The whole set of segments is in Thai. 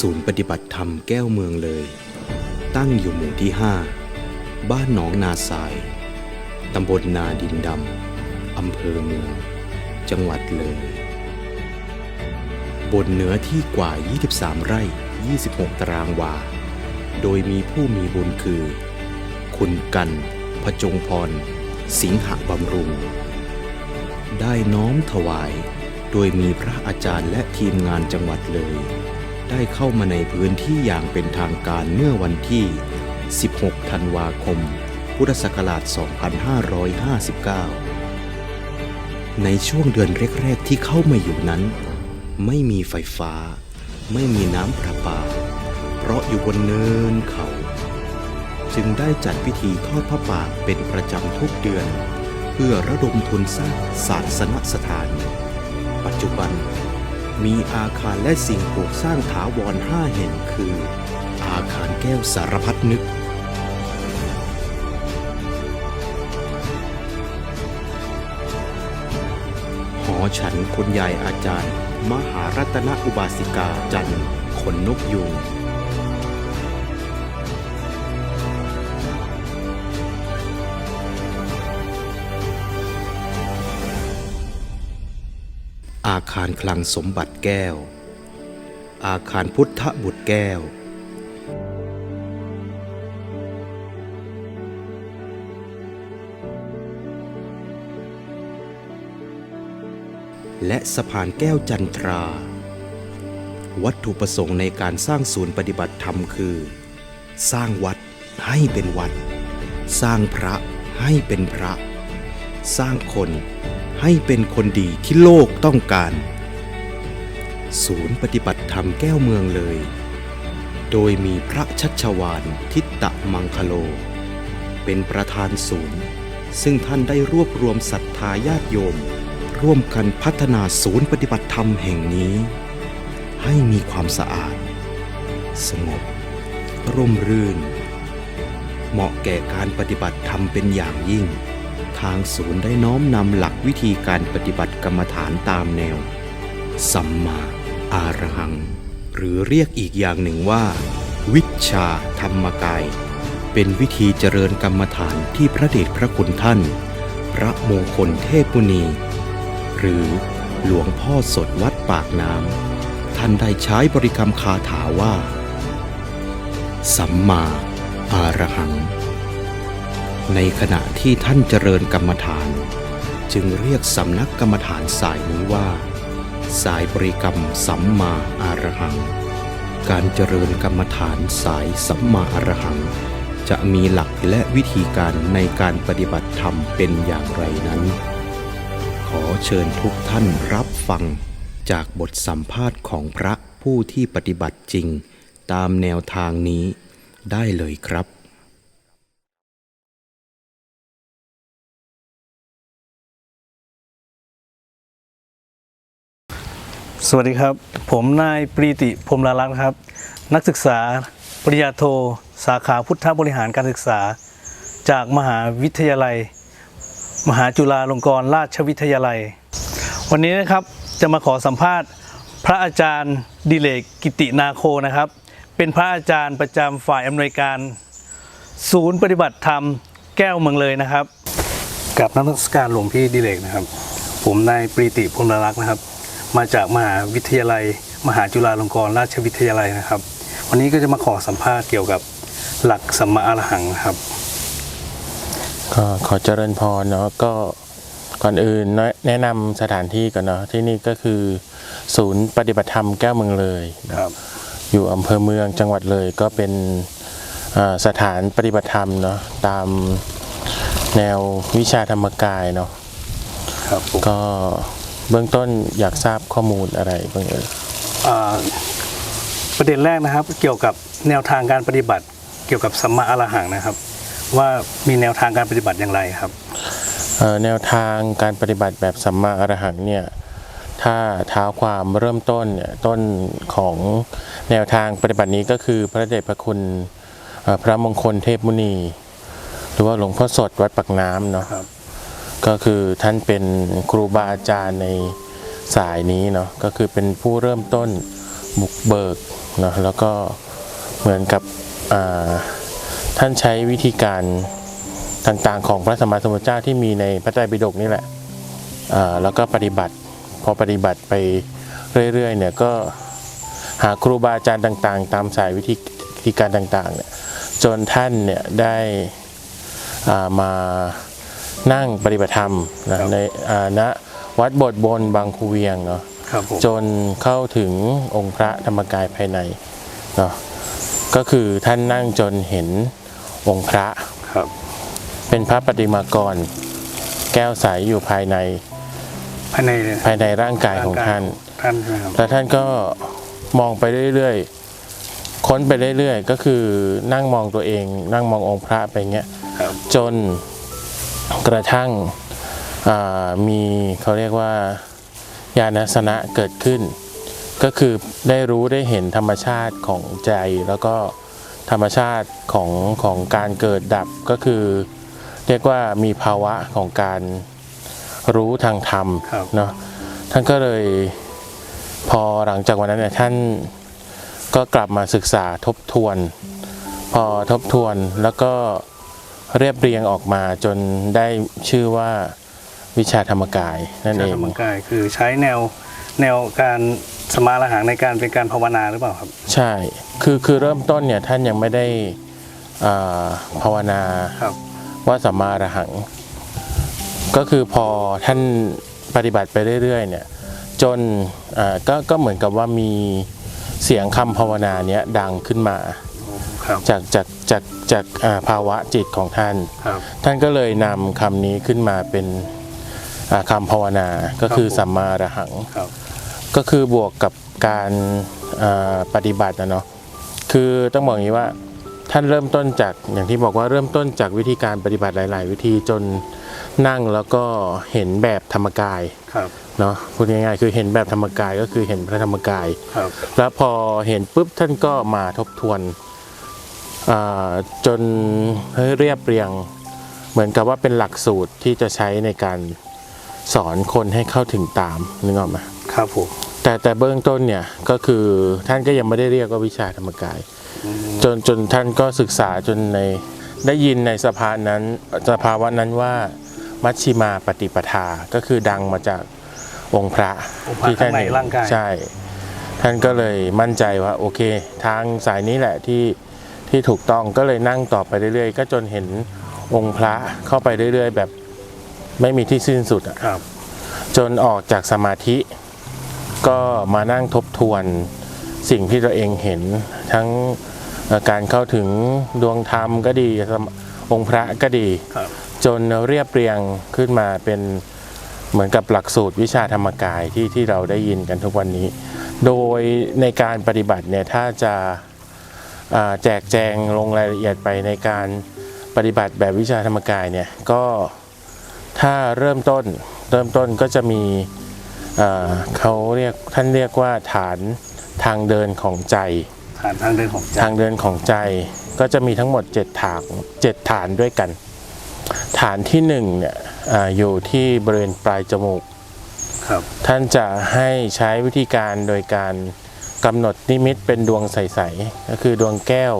ศูนย์ปฏิบัติธรรมแก้วเมืองเลย ตั้งอยู่หมู่ที่ 5 บ้านหนองนาทราย ตำบลนาดินดำ อำเภอเมือง จังหวัดเลย บนเนื้อที่กว่า 23 ไร่ 26 ตารางวา โดยมีผู้มีบุญคือ คุณกัน พจงพร สิงหบำรุง ได้น้อมถวาย โดยมีพระอาจารย์และทีมงานจังหวัดเลย ได้เข้ามาในพื้นที่อย่างเป็นทางการเมื่อวันที่ 16 ธันวาคม พุทธศักราช 2559 ในช่วงเดือนแรก ๆ ที่เข้ามาอยู่นั้น ไม่มีไฟฟ้า ไม่มีน้ำประปา เพราะอยู่บนเนินเขา จึงได้จัดพิธีทอดพระป่าเป็นประจำทุกเดือน เพื่อระดมทุนสร้างศาสนสถาน ปัจจุบัน มีอาคารและสิ่งปลูกสร้างถาวรห้าแห่งคือ อาคารแก้วสารพัดนึก หอฉันคุณยายอาจารย์ มหารัตนอุบาสิกาจันทร์ขนนกยุงาคารคลังสมบัติแก้ว อาคารพุทธบุตรแก้ว และสะพานแก้วจันทรา วัตถุประสงค์ในการสร้างศูนย์ปฏิบัติธรรมคือ สร้างวัดให้เป็นวัด สร้างพระให้เป็นพระ สร้างคนให้เป็นคนดีที่โลกต้องการ ศูนย์ปฏิบัติธรรมแก้วเมืองเลย โดยมีพระชัชวานทิตตะมังคโล เป็นประธานศูนย์ ซึ่งท่านได้รวบรวมศรัทธาญาติโยม ร่วมกันพัฒนาศูนย์ปฏิบัติธรรมแห่งนี้ ให้มีความสะอาด สงบ ร่มรื่น เหมาะแก่การปฏิบัติธรรมเป็นอย่างยิ่งทางศูนย์ได้น้อมนำหลักวิธีการปฏิบัติกรรมฐานตามแนว สัมมา อารหัง หรือเรียกอีกอย่างหนึ่งว่า วิชาธรรมกาย เป็นวิธีเจริญกรรมฐานที่พระเดชพระคุณท่าน พระมงคลเทพมุนี หรือหลวงพ่อสดวัดปากน้ำท่านได้ใช้บริกรรมคาถาว่า สัมมาอารหัง ในขณะที่ท่านเจริญกรรมฐาน จึงเรียกสำนักกรรมฐานสายนี้ว่า สายบริกรรมสัมมาอารหัง การเจริญกรรมฐานสายสัมมาอรหัง จะมีหลักและวิธีการในการปฏิบัติธรรมเป็นอย่างไรนั้น ขอเชิญทุกท่านรับฟังจากบทสัมภาษณ์ของพระผู้ที่ปฏิบัติจริง ตามแนวทางนี้ได้เลยครับ วัสดีครับ ผมนายปรีติพรมลาลักษ์ครับ นักศึกษาปริญญาโท สาขาพุทธบริหารการศึกษา จากมหาวิทยาลัย มหาจุฬาลงกรณราชวิทยาลัย วันนี้นะครับจะมาขอสัมภาษณ์ พระอาจารย์ดิเลกกิตินาโคนะครับ เป็นพระอาจารย์ประจำฝ่ายอำนวยการ ศูนย์ปฏิบัติธรรมแก้วเมืองเลยนะครับ กับนักศึกษาหลวงพี่ดิเลกนะครับ ผมนายปรีติพรมลาลักษ์นะครับ มาจากมหาวิทยาลัย มหาจุฬาลงกรณราชวิทยาลัยนะครับ วันนี้ก็จะมาขอสัมภาษณ์เกี่ยวกับหลักสัมมาอรหังนะครับก็ขอเจริญพรเนาะก็ก่อนอื่นแนะแนะนำสถานที่ก่อนเนาะที่นี่ก็คือ ศูนย์ปฏิบัติธรรมแก้วเมืองเลยเนอะครับ อยู่อำเภอเมืองจังหวัดเลยก็เป็นอ่าสถานปฏิบัติธรรมเนาะตามแนววิชาธรรมกายเนาะครับผมก็ เบื้องต้นอยากทราบข้อมูลอะไรบ้างเอ่ยอ่าประเด็นแรกนะครับ เกี่ยวกับแนวทางการปฏิบัติ เกี่ยวกับสัมมาอรหังนะครับ ว่ามีแนวทางการปฏิบัติอย่างไรครับเอ่อแนวทางการปฏิบัติแบบสัมมาอรหังเนี่ยถ้าเท้าความเริ่มต้นเนี่ยต้นของแนวทางปฏิบัตินี้ก็คือพระเดชพระคุณเอ่อพระมงคลเทพมุนี หรือว่าหลวงพ่อสดวัดปักน้ำเนาะครับ ก็คือท่านเป็นครูบาอาจารย์ในสายนี้เนาะก็คือเป็นผู้เริ่มต้นบุกเบิกเนาะแล้วก็เหมือนกับท่านใช้วิธีการต่างๆ ของพระสมมาสมุทธเจ้าที่มีในพระไตรปิฎกนี่แหละแล้วก็ปฏิบัติพอปฏิบัติไปเรื่อยๆเนี่ยก็หาครูบาอาจารย์ต่างๆ ตามสายวิธีธีการต่างๆเนี่ยจนท่านเนี่ยได้มา นั่งปฏิบัติธรรมนะครับในอ่าณวัดโบทบนบางคูเวียงเนาะครับผมจนเข้าถึงองค์พระธรรมกายภายในเนาะก็คือท่านนั่งจนเห็นองค์พระครับเป็นพระปฏิมากร แก้วใสอยู่ภายในภายในภายในร่างกายของท่านท่านใช่ไหมครับแล้วท่านก็มองไปเรื่อยๆค้นไปเรื่อยๆ ก็คือนั่งมองตัวเอง นั่งมององค์พระไปเงี้ยครับจน กระทั่งอ่ามีเขาเรียกว่าญาณสนะเกิดขึ้น ก็คือได้รู้ได้เห็นธรรมชาติของใจ แล้วก็ธรรมชาติของของการเกิดดับก็คือ เรียกว่ามีภาวะของการรู้ทางธรรมครับเนาะท่านก็เลยพอหลังจากวันนั้นเนี่ยท่านก็กลับมาศึกษาทบทวน พอทบทวนแล้วก็ เรียบเรียงออกมาจนได้ชื่อว่าวิชาธรรมกายนั่นใช้เองธรรมกายคือใช้แนวแนวการสมาระหังในการเป็นการภาวนาหรือเปล่าครับ ใช่คือคือเริ่มต้นเนี่ยท่านยังไม่ได้อ่าภาวนาครับว่าสัมมาอรหัง ก็คือพอท่านปฏิบัติไปเรื่อยๆเนี่ยจนอ่าก็ก็เหมือนกับว่ามีเสียงคำภาวนาเนี้ยดังขึ้นมาครับ จากจากจากจากอ่าภาวะจิตของท่านครับท่านก็เลยนำคำนี้ขึ้นมาเป็นอ่าคำภาวนาก็คือครับผมสัมมาอรหังครับก็คือบวกกับการอ่าปฏิบัตินะเนาะคือต้องบอกอย่างนี้ว่าท่านเริ่มต้นจากอย่างที่บอกว่าเริ่มต้นจากวิธีการปฏิบัติหลาย ๆ วิธีจนนั่งแล้วก็เห็นแบบธรรมกายครับเนาะพูดง่ายๆคือเห็นแบบธรรมกายก็คือเห็นพระธรรมกายครับแล้วพอเห็นปุ๊บท่านก็มาทบทวนอ่า จนเรียบเรียง เหมือนกับว่าเป็นหลักสูตรที่จะใช้ในการสอนคนให้เข้าถึงตามนึกออกไหมครับผมแต่แต่เบื้องต้นเนี่ยก็คือท่านก็ยังไม่ได้เรียกว่าวิชาธรรมกายอืมจนจนท่านก็ศึกษาจนในได้ยินในสภานั้นสภาวะนั้นว่ามัชชิมาปฏิปทาก็คือดังมาจากองค์พระองค์พระข้างในร่างกายใช่ ท่านก็เลยมั่นใจว่าโอเค ทางสายนี้แหละที่ ที่ถูกต้องก็เลยนั่งต่อไปเรื่อยๆ ก็จนเห็นองค์พระเข้าไปเรื่อยๆ แบบไม่มีที่สิ้นสุดอะครับ จนออกจากสมาธิ ก็มานั่งทบทวนสิ่งที่ตัวเองเห็น ทั้งเอ่อการเข้าถึงดวงธรรมก็ดีสมองค์พระก็ดีครับจนเรียบเรียงขึ้นมาเป็นเหมือนกับหลักสูตรวิชาธรรมกายที่ที่เราได้ยินกันทุกวันนี้ โดยในการปฏิบัติเนี่ยถ้าจะอ่า แจกแจงลงรายละเอียดไปในการปฏิบัติแบบวิชาธรรมกายเนี่ยก็ถ้าเริ่มต้นเริ่มต้นก็จะมีอ่าเขาเรียกท่านเรียกว่าฐานทางเดินของใจ ฐานทางเดินของใจทางเดินของใจ ก็จะมีทั้งหมด 7 ฐาน7ฐานด้วยกัน ฐานที่1เนี่ยอาอยู่ที่บริเวณปลายจมูกครับท่านจะให้ใช้วิธีการโดยการ กำหนดนิมิตเป็นดวงใสๆก็คือดวงแก้ว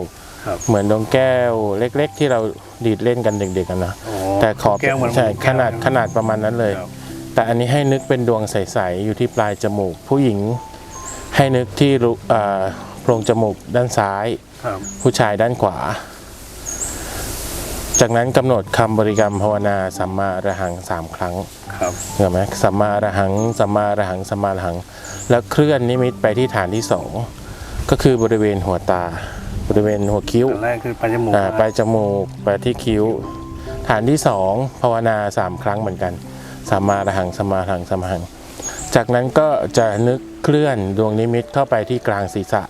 ครับเหมือนดวงแก้วเล็ก ๆ ที่เราดีดเล่นกันเด็กๆกันนะอ๋อแต่ขอแก้วเหมือนใช่แก้วขนาดขนาดประมาณนั้นเลยครับแต่อันนี้ให้นึกเป็นดวงใสๆอยู่ที่ปลายจมูก ผู้หญิงให้นึกที่รูอ่าโพรงจมูกด้านซ้ายครับผู้ชายด้านขวา จากนั้นกำหนดคำบริกรรมภาวนาสัมมาอรหังสามครั้งครับเห็นไหมสัมมาอรหังสัมมาอรหังสัมมาอรหัง แล้วเคลื่อนนิมิตไปที่ฐานที่สองก็คือบริเวณหัวตา บริเวณหัวคิ้วอันแรกคือปลายจมูกอ่าปลายจมูกไปที่คิ้ว ฐานที่สองภาวนาสามครั้งเหมือนกันสัมมาอรหังสัมมาอรหังสัมมาอรหัง จากนั้นก็จะนึกเคลื่อนดวงนิมิตเข้าไปที่กลางศีรษะ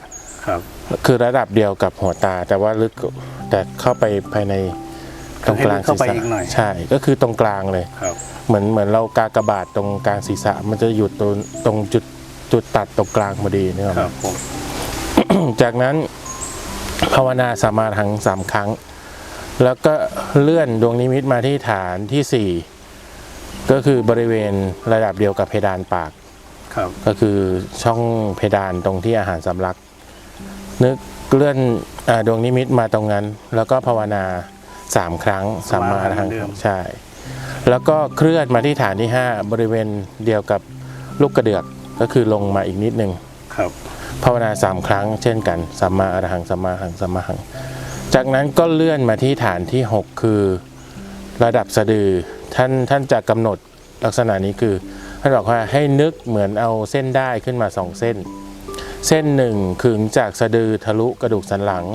ครับ คือระดับเดียวกับหัวตา แต่ว่าลึกแต่เข้าไปภายในตรงกลางให้ลึกเข้าศีรไปษะอีกหน่อยใช่ ก็คือตรงกลางเลยครับเหมือนเหมือนเรากากบาทตรงกลางศีรษะ มันจะหยุดตรงตรงจุด จุดตัดตรงกลางพอดีเนี่ยครับผมจากนั้นภาวนาสามาทังสามครั้ง แล้วก็เลื่อนดวงนิมิตมาที่ฐานที่สี่ก็คือบริเวณระดับเดียวกับเพดานปาก ครับก็คือช่องเพดานตรงที่อาหารสำลัก นึกเลื่อนอาดวงนิมิตมาตรงนั้น แล้วก็ภาวนาสามครั้งสัมมาอรหังเหมือนเดิมใช่ แล้วก็เคลื่อนมาที่ฐานที่5บริเวณเดียวกับลูกกระเดือก ก็คือลงมาอีกนิดนึงครับภาวนาสามครั้ง เช่นกันสัมมาอรหังสัมมาอรหังสัมมาอรหัง จากนั้นก็เลื่อนมาที่ฐานที่ 6 คือระดับสะดือท่านท่านจะกำหนดลักษณะนี้คือท่านบอกว่าให้นึกเหมือนเอาเส้นได้ขึ้นมาสองเส้น เส้นหนึ่งขึงจากสะดือทะลุกระดูกสันหลัง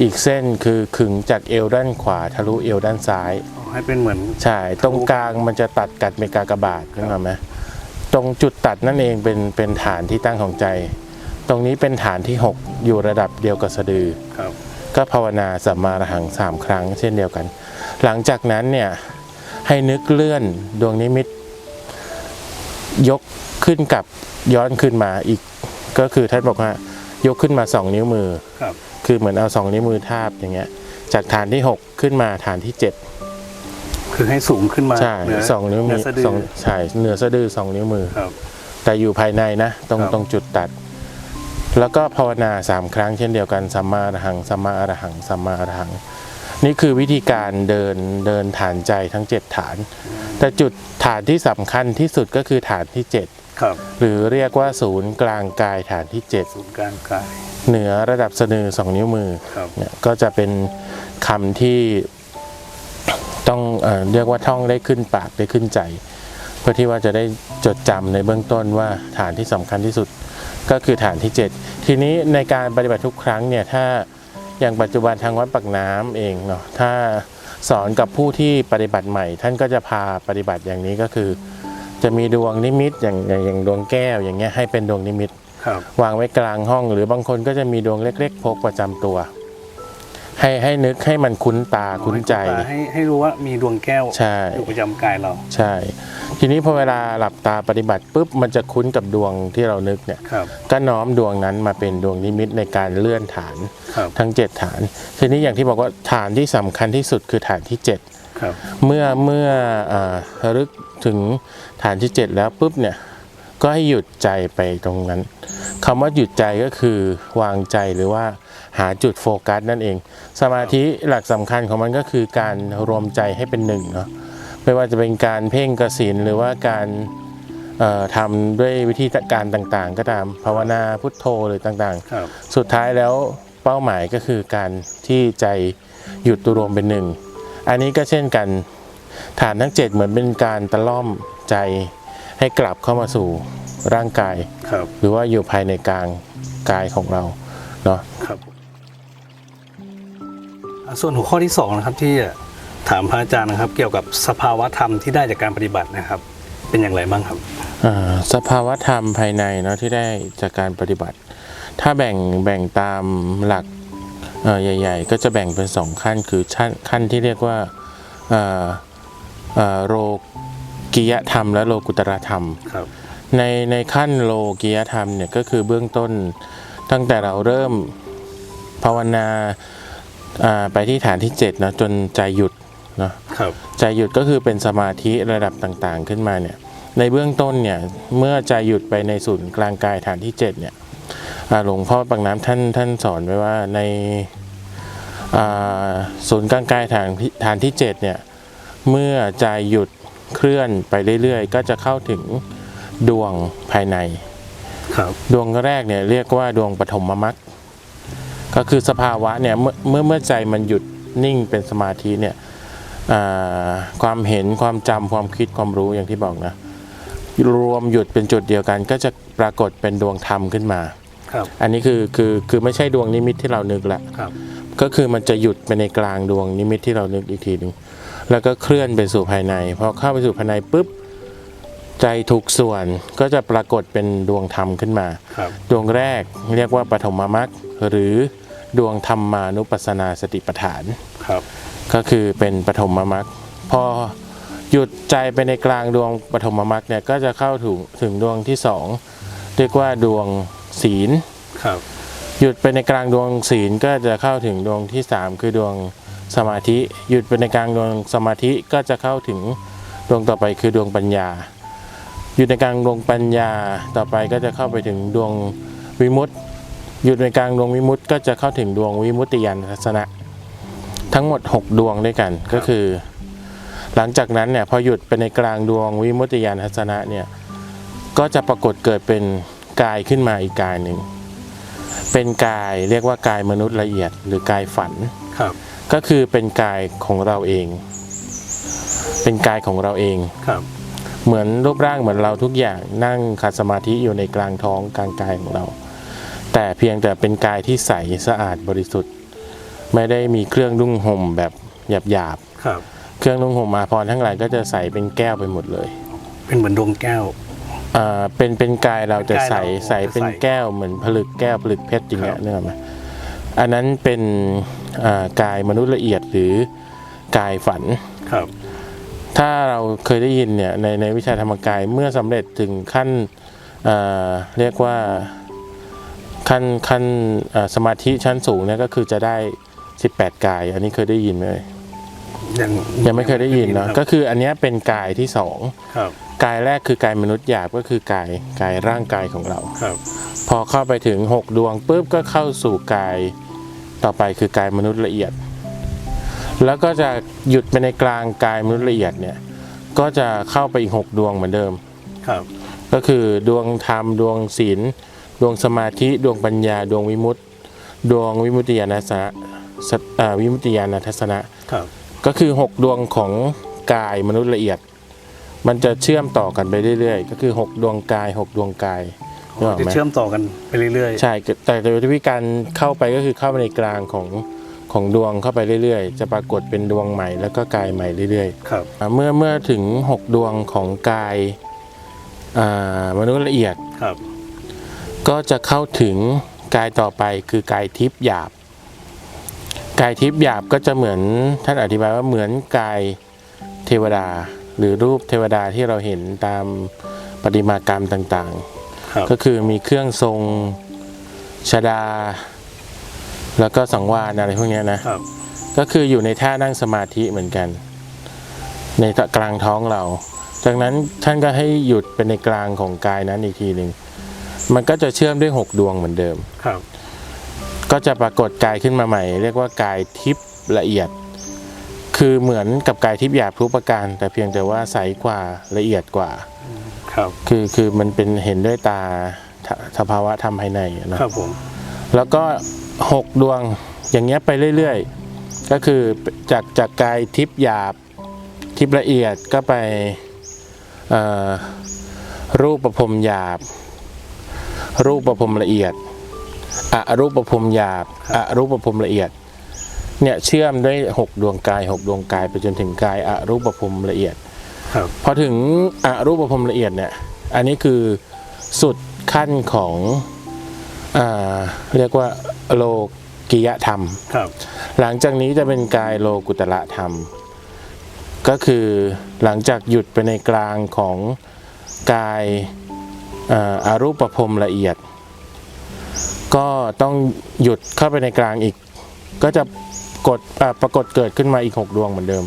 อีกเส้นคือขึงจากเอวด้านขวาทะลุเอวด้านซ้ายให้เป็นเหมือนใช่ตรงกลางมันจะตัดกัดเป็นกากบาทนึกออกไหม ตรงจุดตัดนั่นเองเป็นเป็นฐานที่ตั้งของใจ ตรงนี้เป็นฐานที่ 6 อยู่ระดับเดียวกับสะดือครับก็ภาวนาสัมมาอรหังสามครั้ง เช่นเดียวกัน หลังจากนั้นเนี่ยให้นึกเลื่อนดวงนิมิต ยกขึ้นกับย้อนขึ้นมาอีก ก็คือท่านบอกว่ายกขึ้นมาสองนิ้วมือครับคือเหมือนเอาสองนิ้วมือทาบอย่างเงี้ย จากฐานที่ 6 ขึ้นมาฐานที่ 7 คือให้สูงขึ้นมาใช่เหนืสองนิ้วเหมืนือสะดือสองใช่เหนือสะดือสองนิ้วมือ ครับ แต่อยู่ภายในนะตรงครับ ตรงจุดตัด แล้วก็ภาวนาสามครั้งเช่นเดียวกันสัมมาอรหังสัมมาอรหังสัมมาอรหัง นี่คือวิธีการเดินเดินฐานใจทั้ง7ฐาน แต่จุดฐานที่สำคัญที่สุดก็คือฐานที่ครับ7หรือเรียกว่าศูนย์กลางกายฐานที่ศูนย์กลางกาย7เหนือระดับสะดือสองนิ้วมือ ครับ เนี่ยก็จะเป็นคำที่ ต้องเออเรียกว่าท่องได้ขึ้นปากได้ขึ้นใจ เพื่อที่ว่าจะได้จดจำในเบื้องต้นว่าฐานที่สำคัญที่สุดก็คือฐานที่ 7 ทีนี้ในการปฏิบัติทุกครั้งเนี่ยถ้าอย่างปัจจุบันทางวัดปักน้ำเองเนาะถ้าสอนกับผู้ที่ปฏิบัติใหม่ ท่านก็จะพาปฏิบัติอย่างนี้ก็คือ จะมีดวงนิมิตอย่างอย่างอย่างดวงแก้วอย่างเงี้ยให้เป็นดวงนิมิตครับวางไว้กลางห้อง หรือบางคนก็จะมีดวงเล็ก ๆ พกประจำตัว ให้ให้นึกให้มันคุ้นตาคุ้นใจ ให้ให้รู้ว่ามีดวงแก้วใช่อยู่ประจำกายเรา ใช่ ทีนี้พอเวลาหลับตาปฏิบัติปุ๊บมันจะคุ้นกับดวงที่เรานึกเนี่ยครับก็น้อมดวงนั้นมาเป็นดวงนิมิตในการเลื่อนฐานครับทั้ง 7 ฐาน ทีนี้อย่างที่บอกว่าฐานที่สำคัญที่สุดคือฐานที่7ครับเมื่อเมื่อเอ่อระลึกถึงฐานที่ 7 แล้วปุ๊บเนี่ย ก็ให้หยุดใจไปตรงนั้นคำว่าหยุดใจก็คือวางใจหรือว่าหาจุดโฟกัสนั่นเอง สมาธิหลักสำคัญของมันก็คือการรวมใจให้เป็นหนึ่งเนาะไม่ว่าจะเป็นการเพ่งกสินหรือว่าการเอ่อทำด้วยวิธีการต่างๆ ก็ตามภาวนาพุทโธหรือต่างๆครับสุดท้ายแล้วเป้าหมายก็คือการที่ใจหยุดตัวรวมเป็นหนึ่ง อันนี้ก็เช่นกันฐานทั้ง 7 เหมือนเป็นการตะล่อมใจ ให้กลับเข้ามาสู่ร่างกาย ครับหรือว่าอยู่ภายในกลางกายของเราเนาะครับอะส่วนหัวข้อที่สองนะครับที่ถามพระอาจารย์นะครับ เกี่ยวกับสภาวะธรรมที่ได้จากการปฏิบัตินะครับ เป็นอย่างไรบ้างครับอ่าสภาวะธรรมภายในเนาะที่ได้จากการปฏิบัติ ถ้าแบ่งแบ่งตามหลักเอ่อใหญ่ ๆ ก็จะแบ่งเป็นสองขั้นคือขั้นขั้นที่เรียกว่าเอ่อเอ่อโล กิยธรรมและโลกุตรธรรม ครับ ในในขั้นโลกียธรรมเนี่ยก็คือเบื้องต้นตั้งแต่เราเริ่มภาวนาอ่าไปที่ฐานที่7นะจนใจหยุดเนาะครับใจหยุดก็คือเป็นสมาธิระดับต่างๆขึ้นมาเนี่ยในเบื้องต้นเนี่ยเมื่อใจหยุดไปในศูนย์กลางกายฐานที่7เนี่ยอ่าหลวงพ่อปักน้ำท่านท่านสอนไว้ว่าในอ่าศูนย์กลางกายฐานที่ฐานที่7เนี่ยเมื่อใจหยุด เคลื่อนไปเรื่อยๆ ก็จะเข้าถึงดวงภายใน ครับ ดวงแรกเนี่ยเรียกว่าดวงปฐมมรรคก็คือสภาวะเนี่ยเมื่อเมื่อเมื่อใจมันหยุดนิ่งเป็นสมาธิเนี่ยอ่าความเห็นความจำความคิดความรู้อย่างที่บอกนะรวมหยุดเป็นจุดเดียวกัน ก็จะปรากฏเป็นดวงธรรมขึ้นมา ครับ อันนี้คือคือคือไม่ใช่ดวงนิมิตที่เรานึกละ ครับ ก็คือมันจะหยุดไปในกลางดวงนิมิตที่เรานึกอีกทีหนึ่ง แล้วก็เคลื่อนไปสู่ภายในพอเข้าไปสู่ภายในปุ๊บใจถูกส่วนก็จะปรากฏเป็นดวงธรรมขึ้นมาครับดวงแรกเรียกว่าปฐมมรรคหรือดวงธรรมานุปัสสนาสติปัฏฐานครับก็คือเป็นปฐมมรรคพอหยุดใจไปในกลางดวงปฐมมรรคเนี่ยก็จะเข้าถึงถึงดวงที่สองเรียกว่าดวงศีลครับ หยุดไปในกลางดวงศีลก็จะเข้าถึงดวงที่สามคือดวง สมาธิหยุดไปในกลางดวงสมาธิก็จะเข้าถึงดวงต่อไปคือดวงปัญญา หยุดในกลางดวงปัญญาต่อไปก็จะเข้าไปถึงดวงวิมุตติหยุดในกลางดวงวิมุตติก็จะเข้าถึงดวงวิมุตติยานทัศนะ ทั้งหมด 6 ดวงด้วยกันก็คือ หลังจากนั้นเนี่ยพอหยุดไปในกลางดวงวิมุตติยานทัศนะเนี่ยก็จะปรากฏเกิดเป็นกายขึ้นมาอีกกายหนึ่ง เป็นกายเรียกว่ากายมนุษย์ละเอียด หรือกายฝันครับ ก็คือเป็นกายของเราเอง เป็นกายของเราเองครับ เหมือนรูปร่างเหมือนเราทุกอย่างนั่งขัดสมาธิอยู่ในกลางท้องกลางกายของเรา แต่เพียงแต่เป็นกายที่ใสสะอาดบริสุทธิ์ ไม่ได้มีเครื่องนุ่งห่มแบบหยาบครับๆเครื่องนุ่งห่มอาภรณ์ทั้งหลายก็จะใสเป็นแก้วไปหมดเลย เป็นเหมือนดวงแก้ว อ่าเป็นเป็นกายเราจะใสกายเราใสเป็นใส แก้วเหมือนผลึกแก้วผลึกเพชรอย่างเงี้คยรับเนื้ออกไหมอันนั้นเป็นอ่ากายมนุษย์ละเอียดหรือกายฝัน ครับ ถ้าเราเคยได้ยินเนี่ยในในวิชาธรรมกายเมื่อสำเร็จถึงขั้นเอ่อเรียกว่าขั้นขั้นเอ่อสมาธิชั้นสูงเนี่ยก็คือจะได้ 18 กาย อันนี้เคยได้ยินไหมยังยังไม่เคยได้ยินเนาะครับก็คืออันเนี้ยเป็นกายที่สอง ครับ กายแรกคือกายมนุษย์หยาบก็คือกายกายร่างกายของเราครับ พอเข้าไปถึง 6 ดวงปุ๊บก็เข้าสู่กายต่อไปคือกายมนุษย์ละเอียด แล้วก็จะหยุดไปในกลางกายมนุษย์ละเอียดเนี่ยก็จะเข้าไปอีก 6 ดวงเหมือนเดิมครับ ก็คือดวงธรรมดวงศีลดวงสมาธิดวงปัญญาดวงวิมุตติ ดวงวิมุตติญาณทัศนะสเอ่อวิมุตติญาณทัศนะครับก็คือ 6 ดวงของกายมนุษย์ละเอียด มันจะเชื่อมต่อกันไปเรื่อยๆ ก็คือ 6 ดวงกาย 6 ดวงกายนึกออกจะไหมเชื่อมต่อกันไปเรื่อยใช่แต่โดยวิธีการเข้าไปก็คือเข้าไปในกลางของของดวงเข้าไปเรื่อยๆ จะปรากฏเป็นดวงใหม่แล้วก็กายใหม่เรื่อยๆครับๆอ่าเมื่อเมื่อถึง 6 ดวงของกายอ่ามนุษย์ละเอียดครับ ก็จะเข้าถึงกายต่อไปคือกายทิพย์หยาบ กายทิพย์หยาบก็จะเหมือนท่านอธิบายว่าเหมือนกายเทวดา หรือรูปเทวดาที่เราเห็นตามประติมากรรมต่างครับๆก็คือมีเครื่องทรงชดา แล้วก็สังวานอะไรพวกเนี้ยนะครับก็คืออยู่ในท่านั่งสมาธิเหมือนกัน ในกลางท้องเรา จากนั้นท่านก็ให้หยุดเป็นในกลางของกายนั้นอีกทีหนึ่งมันก็จะเชื่อมด้วยหกดวงเหมือนเดิมครับ ก็จะปรากฏกายขึ้นมาใหม่ เรียกว่ากายทิพย์ละเอียด คือเหมือนกับกายทิพย์หยาบทุกประการ แต่เพียงแต่ว่าใสกว่าละเอียดกว่า ครับ คือคือมันเป็นเห็นด้วยตาทสภาวะธรรมภายในอะเนอะครับผมแล้วก็หกดวงอย่างเงี้ยไปเรื่อยๆ ก็คือจากจากกายทิพย์หยาบทิพย์ละเอียดก็ไปเอ่อรูปประพรมหยาบ รูปประพรมละเอียดอะรูปประพรมหยาบอะรูปประพรมละเอียด เนี่ยเชื่อมด้วยหกดวงกายหกดวงกายไปจนถึงกายอะรูปประพรมละเอียดครับพอถึงอรูปภพละเอียดเนี่ยอันนี้คือสุดขั้นของอ่าเรียกว่าโลกิยธรรมครับ หลังจากนี้จะเป็นกายโลกุตระธรรม ก็คือหลังจากหยุดไปในกลางของกายอ่าอารูปภพละเอียด ก็ต้องหยุดเข้าไปในกลางอีก ก็จะ กดอ่าปรากฏเกิดขึ้นมาอีกหกดวงเหมือนเดิม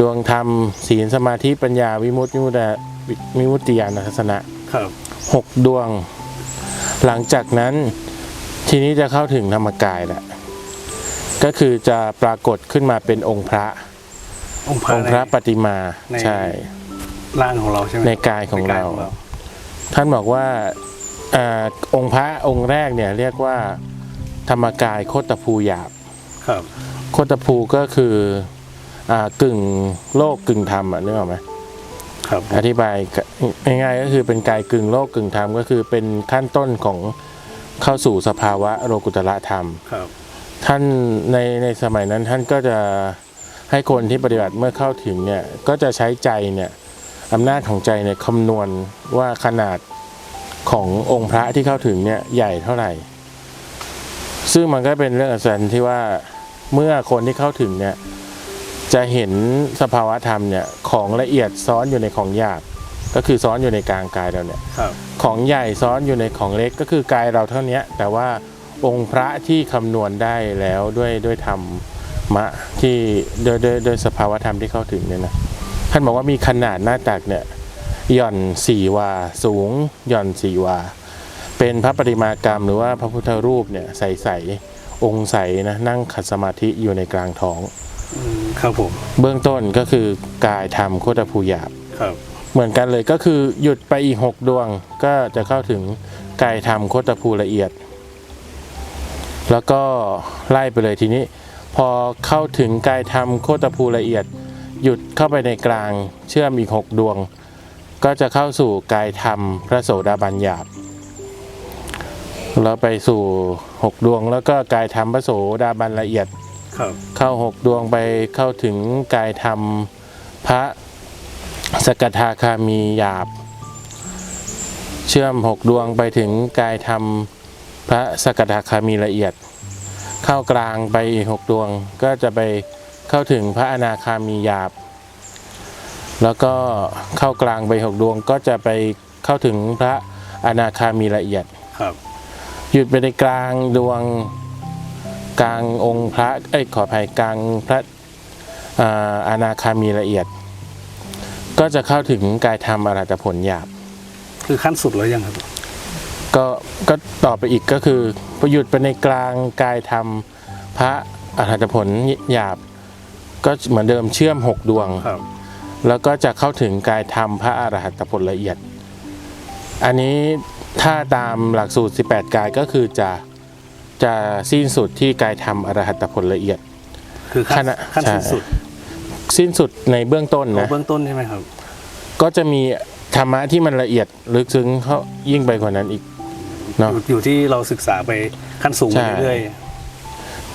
ดวงธรรมศีลสมาธิปัญญาวิมุตติวิมุตติวิมุตติญาณทัศนะครับหกดวง หลังจากนั้นทีนี้จะเข้าถึงธรรมกายแหละก็คือจะปรากฏขึ้นมาเป็นองค์พระ องค์พระองค์พระในปฏิมาในใช่ร่างของเราใช่ไหมในกายของในเรา ท่านบอกว่าอาองค์พระองค์แรกเนี่ยเรียกว่าธรรมกายโคตภูหยาบ ครับโคตภูก็คืออากึ่งโลกกึ่งธรรมอะนึกออกไหมครับผมอธิบายง่ายๆก็คือเป็นกายกึ่งโลกกึ่งธรรมก็คือเป็นขั้นต้นของเข้าสู่สภาวะโลกุตระธรรมครับ ท่านในในสมัยนั้นท่านก็จะให้คนที่ปฏิบัติเมื่อเข้าถึงเนี่ยก็จะใช้ใจเนี่ยอำนาจของใจเนี่ยคำนวณว่าขนาดขององค์พระที่เข้าถึงเนี่ยใหญ่เท่าไหร่ ซึ่งมันก็เป็นเรื่องอัศจรรย์ที่ว่า เมื่อคนที่เข้าถึงเนี่ยจะเห็นสภาวะธรรมเนี่ยของละเอียดซ้อนอยู่ในของหยาบก็คือซ้อนอยู่ในกลางกายเราเนี่ยครับของใหญ่ซ้อนอยู่ในของเล็กก็คือกายเราเท่านี้แต่ว่าองค์พระที่คำนวณได้แล้วด้วยด้วยธรรมะที่ด้วยด้วยด้วยสภาวะธรรมที่เข้าถึงเนี่ยนะท่านบอกว่ามีขนาดหน้าตักเนี่ยหย่อนสี่วา สูงหย่อนสี่วา เป็นพระประติมากรรมหรือว่าพระพุทธรูปเนี่ยใสๆ องค์ใสนะนั่งขัดสมาธิอยู่ในกลางท้อง ครับผม เบื้องต้นก็คือกายธรรมโคตรภูหยาบครับ เหมือนกันเลยก็คือหยุดไปอีกหกดวงก็จะเข้าถึงกายธรรมโคตรภูละเอียด แล้วก็ไล่ไปเลยทีนี้ พอเข้าถึงกายธรรมโคตรภูละเอียด หยุดเข้าไปในกลางเชื่อมอีกหกดวง ก็จะเข้าสู่กายธรรมพระโสดาบันหยาบแล้วไปสู่ หกดวง แล้วก็กายธรรมพระโสดาบันละเอียดครับเข้าหกดวงไปเข้าถึงกายธรรมพระสกทาคามีหยาบ เชื่อมหกดวงไปถึงกายธรรมพระสกทาคามีละเอียด เข้ากลางไปอีกหกดวงก็จะไปเข้าถึงพระอนาคามีหยาบ แล้วก็เข้ากลางไปหกดวงก็จะไปเข้าถึงพระอนาคามีละเอียดครับ หยุดไปในกลางดวงกลางองค์พระเอ้ยขออภัยกลางพระอ่าอนาคามีละเอียด ก็จะเข้าถึงกายธรรมอรหัตผลหยาบ คือขั้นสุดแล้วยังครับ ก็ก็ต่อไปอีกก็คือพอหยุดไปในกลางกายธรรมพระอรหัตผลหยาบ ก็เหมือนเดิมเชื่อมหกดวงครับแล้วก็จะเข้าถึงกายธรรมพระอรหัตผลละเอียด อันนี้ ถ้าตามหลักสูตร 18 กายก็คือจะจะสิ้นสุดที่กายธรรมอรหัตผลละเอียด คือขั้นขณะขั้นใช่สิ้นสุด สิ้นสุดในเบื้องต้นของนะเบื้องต้นใช่ไหมครับ ก็จะมีธรรมะที่มันละเอียดลึกซึ้งเขายิ่งไปกว่านั้นอีกเนาะอยู่อยู่ที่เราศึกษาไปขั้นสูงใช่ไปเรื่อย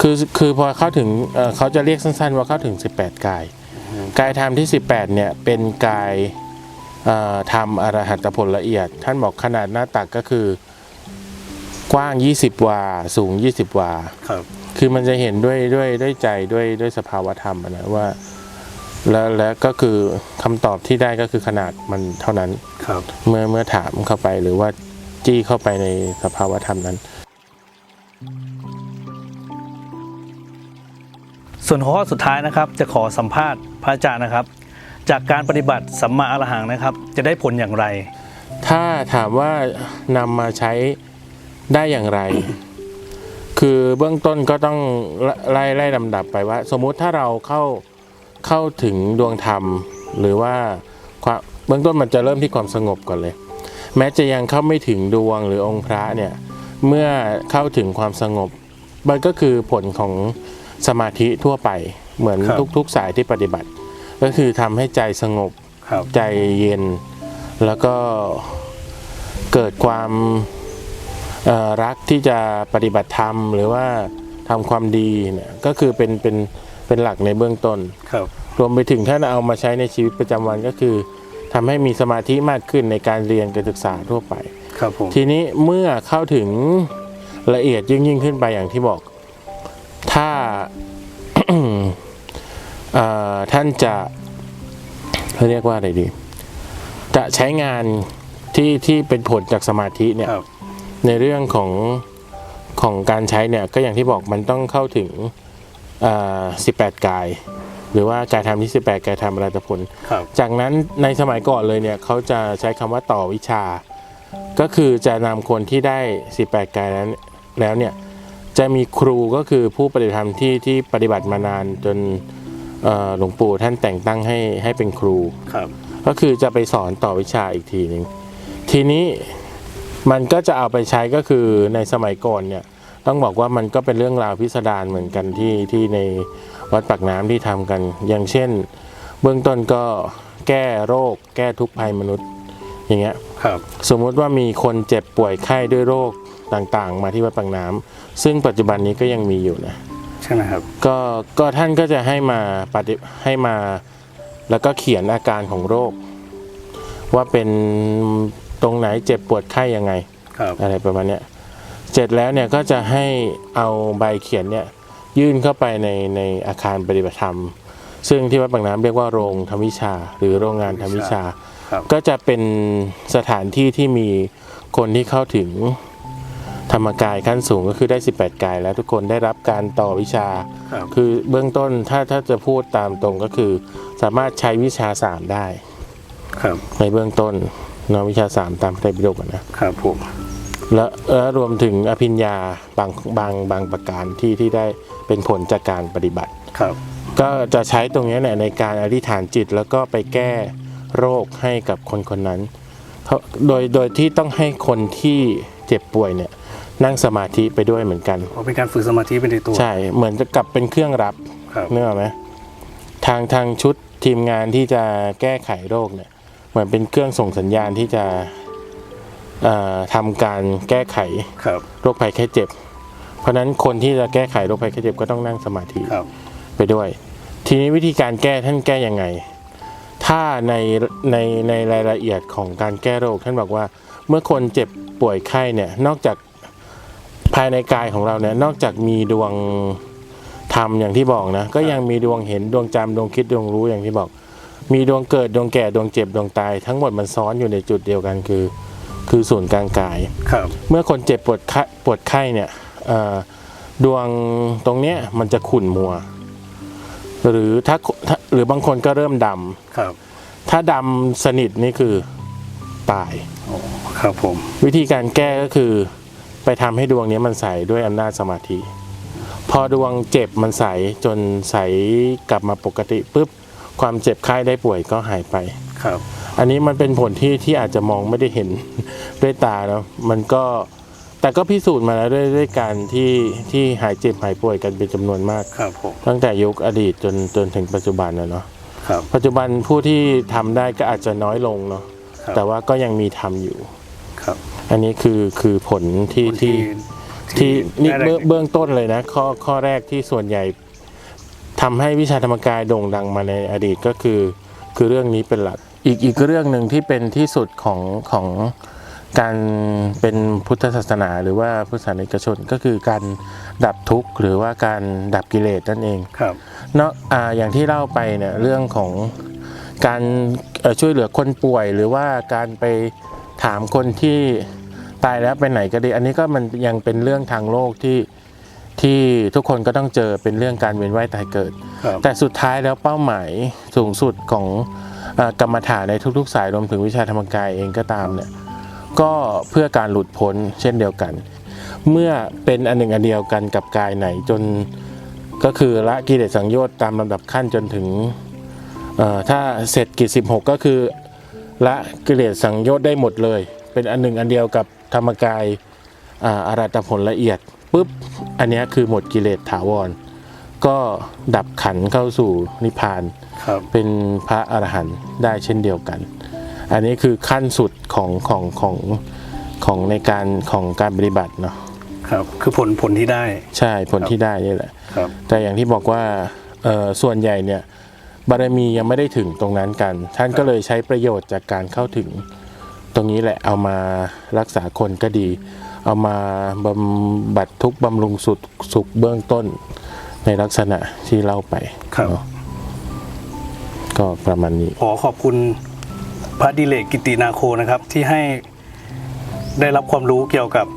คือคือพอเข้าถึงเอ่อเขาจะเรียกสั้นๆ ว่าเข้าถึง 18 กาย กายธรรมที่ 18 เนี่ยเป็นกาย เอ่อธรรมอรหัตผลละเอียด ท่านบอกขนาดหน้าตักก็คือกว้าง 20 วา สูง 20 วาๆครับ คือมันจะเห็นด้วยด้วยด้วยใจด้วยด้วยสภาวธรรมอะนะว่า แล้วแล้วก็คือคำตอบที่ได้ก็คือขนาดมันเท่านั้นครับ เมื่อเมื่อถามเข้าไปหรือว่าจี้เข้าไปในสภาวธรรมนั้น ส่วนหัวข้อสุดท้ายนะครับ จะขอสัมภาษณ์พระอาจารย์นะครับ จากการปฏิบัติสัมมาอรหังนะครับ จะได้ผลอย่างไร ถ้าถามว่านำมาใช้ได้อย่างไร คือเบื้องต้นก็ต้องไล่ไล่ลำดับไปว่า สมมุติถ้าเราเข้าเข้าถึงดวงธรรม หรือว่าความเบื้องต้นมันจะเริ่มที่ความสงบก่อนเลย แม้จะยังเข้าไม่ถึงดวงหรือองค์พระเนี่ยเมื่อเข้าถึงความสงบ มันก็คือผลของสมาธิทั่วไปเหมือนครับทุกๆสายที่ปฏิบัติ ก็คือทำให้ใจสงบครับใจเย็น แล้วก็เกิดความเอ่อรักที่จะปฏิบัติธรรม หรือว่าทำความดีเนี่ยก็คือเป็นเป็นเป็นหลักในเบื้องต้นครับรวมไปถึงถ้าเอามาใช้ในชีวิตประจำวันก็คือทำให้มีสมาธิมากขึ้นในการเรียนการศึกษาทั่วไปครับผมทีนี้เมื่อเข้าถึงละเอียดยิ่งยิ่งขึ้นไปอย่างที่บอก ถ้าเอ่อ ท่านจะเขาเรียกว่าอะไรดี จะใช้งานที่ที่เป็นผลจากสมาธิเนี่ยครับในเรื่องของของการใช้เนี่ยก็อย่างที่บอกมันต้องเข้าถึงเอ่อ18กาย หรือว่ากายธรรมที่18กายธรรมอรหัตผลครับจากนั้นในสมัยก่อนเลยเนี่ยเขาจะใช้คำว่าต่อวิชา ก็คือจะนำคนที่ได้18กายนั้นแล้วเนี่ยจะมีครูก็คือผู้ปฏิบัติธรรมที่ที่ปฏิบัติมานานจนเอ่อ หลวงปู่ท่านแต่งตั้งให้ให้เป็นครู ครับ ก็คือจะไปสอนต่อวิชาอีกทีหนึ่งทีนี้มันก็จะเอาไปใช้ก็คือในสมัยก่อนเนี่ยต้องบอกว่ามันก็เป็นเรื่องราวพิสดารเหมือนกันที่ที่ในวัดปากน้ำที่ทำกัน อย่างเช่น เบื้องต้นก็แก้โรค แก้ทุกข์ภัยมนุษย์อย่างเงี้ยครับสมมุติว่ามีคนเจ็บป่วยไข้ด้วยโรคต่างๆ มาที่วัดปากน้ำซึ่งปัจจุบันนี้ก็ยังมีอยู่นะ ใช่ไหมครับ ก็ก็ท่านก็จะให้มาปฏิให้มาแล้วก็เขียนอาการของโรค ว่าเป็นตรงไหนเจ็บปวดไข้ยังไง ครับอะไรประมาณเนี้ยเสร็จแล้วเนี่ยก็จะให้เอาใบเขียนเนี่ยยื่นเข้าไปในในอาคารปฏิบัติธรรม ซึ่งที่วัดปากน้ำเรียกว่าโรงทำวิชา หรือโรงงานทำวิชา ครับ ก็จะเป็นสถานที่ที่มีคนที่เข้าถึงธ รรมกายขั้นสูงก็คือได้ 18 กาย แล้วทุกคนได้รับการต่อวิชาครับคือเบื้องต้นถ้าถ้าจะพูดตามตรงก็คือ สามารถใช้วิชา 3 ได้ ครับในเบื้องต้นเนาะวิชา 3 ตามพระไตรปิฎกอะนะ ครับผมและและรวมถึงอภิญญาบางบางบางประการที่ที่ได้เป็นผลจากการปฏิบัติ ครับก็จะใช้ตรงนี้เนี่ยในการอธิษฐานจิตแล้วก็ไปแก้โรคให้กับคนคนนั้นเพราะโดยโดยที่ต้องให้คนที่เจ็บป่วยเนี่ย นั่งสมาธิไปด้วยเหมือนกันเพราะเป็นการฝึกสมาธิเป็นในตัว ใช่เหมือนจะกลับเป็นเครื่องรับครับนึกออกไหมทางทางชุดทีมงานที่จะแก้ไขโรคเนี่ย เหมือนเป็นเครื่องส่งสัญญาณที่จะเอ่อทำการแก้ไขครับโรคภัยแค่เจ็บ เพราะฉะนั้นคนที่จะแก้ไขโรคภัยแค่เจ็บก็ต้องนั่งสมาธิ ครับ ไปด้วย ทีนี้วิธีการแก้ท่านแก้ยังไง ถ้าในในในรายละเอียดของการแก้โรคท่านบอกว่า เมื่อคนเจ็บป่วยไข้เนี่ยนอกจาก ภายในกายของเราเนี่ยนอกจากมีดวงธรรมอย่างที่บอกนะก็ยังมีดวงเห็นดวงจำดวงคิดดวงรู้อย่างที่บอก มีดวงเกิดดวงแก่ดวงเจ็บดวงตาย ทั้งหมดมันซ้อนอยู่ในจุดเดียวกันคือ คือศูนย์กลางกายครับเมื่อคนเจ็บปวดไข้ปวดไข้เนี่ยเอ่อดวงตรงเนี้ยมันจะขุ่นมัว หรือถ้าถ้าหรือบางคนก็เริ่มดำครับ ถ้าดำสนิทนี่คือตายโอ้ครับผม วิธีการแก้ก็คือ ไปทำให้ดวงนี้มันใสด้วยอำนาจสมาธิ พอดวงเจ็บมันใสจนใสกลับมาปกติปุ๊บความเจ็บไข้ได้ป่วยก็หายไปครับ อันนี้มันเป็นผลที่ที่อาจจะมองไม่ได้เห็นด้วยตาเนาะมันก็แต่ก็พิสูจน์มาแล้วด้วยด้วยการที่ที่หายเจ็บหายป่วยกันเป็นจำนวนมากครับผมตั้งแต่ยุคอดีตจนจนถึงปัจจุบันนะเนาะครับปัจจุบันผู้ที่ทำได้ก็อาจจะน้อยลงเนาะครับแต่ว่าก็ยังมีทำอยู่ครับ อันนี้คือคือผลที่ที่ที่นี่ได้เบื้องเบื้องต้นเลยนะ ข้อข้อแรกที่ส่วนใหญ่ทำให้วิชาธรรมกายโด่งดังมาในอดีตก็คือ คือเรื่องนี้เป็นหลัก อีกอีกเรื่องหนึ่งที่เป็นที่สุดของของการเป็นพุทธศาสนา หรือว่าพุทธศาสนิกชนก็คือการดับทุกข์หรือว่าการดับกิเลสนั่นเองครับเนาะอ่าอย่างที่เล่าไปเนี่ยเรื่องของการเอ่อช่วยเหลือคนป่วยหรือว่าการไป ถามคนที่ตายแล้วไปไหนก็ดี อันนี้ก็มันยังเป็นเรื่องทางโลกที่ที่ทุกคนก็ต้องเจอเป็นเรื่องการเวียนว่ายตายเกิดครับแต่สุดท้ายแล้วเป้าหมายสูงสุดของเออกรรมฐานในทุก ๆ สายรวมถึงวิชาธรรมกายเองก็ตามเนี่ยก็เพื่อการหลุดพ้นเช่นเดียวกัน เมื่อเป็นอันหนึ่งอันเดียวกันกับกายไหนจนก็คือละกิเลสสังโยชน์ตามลำดับขั้นจนถึงเอ่อถ้าเสร็จกิจ16 ก็คือ ละกิเลสสังโยชน์ได้หมดเลย เป็นอันหนึ่งอันเดียวกับธรรมกายอ่าอารัตผลละเอียดปุ๊บอันเนี้ยคือหมดกิเลสถาวร ก็ดับขันธ์เข้าสู่นิพพานครับเป็นพระอรหันต์ได้เช่นเดียวกัน อันนี้คือขั้นสุดของของของของในการของการปฏิบัติเนาะครับคือผลผลที่ได้ใช่ผลที่ได้นี่แหละครับแต่อย่างที่บอกว่าเอ่อส่วนใหญ่เนี่ย บารมียังไม่ได้ถึงตรงนั้นกัน ท่านก็เลยใช้ประโยชน์จากการเข้าถึง ตรงนี้แหละเอามารักษาคนก็ดี เอามาบำบัดทุกข์บำรุงสุดสุขเบื้องต้นในลักษณะที่เล่าไปครับเนาะก็ประมาณนี้ ขอขอบคุณพระดิเลกกิตินาโคนะครับ ที่ให้ได้รับความรู้เกี่ยวกับ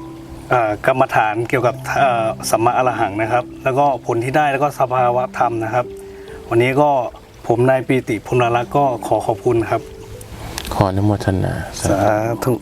เอ่อกรรมฐานเกี่ยวกับเอ่อสัมมาอรหังนะครับ แล้วก็ผลที่ได้แล้วก็สภาวะธรรมนะครับ วันนี้ก็ ผมนายปีติพลรักษ์ก็ขอขอบคุณครับ ขออนุโมทนา สาธุสาธุ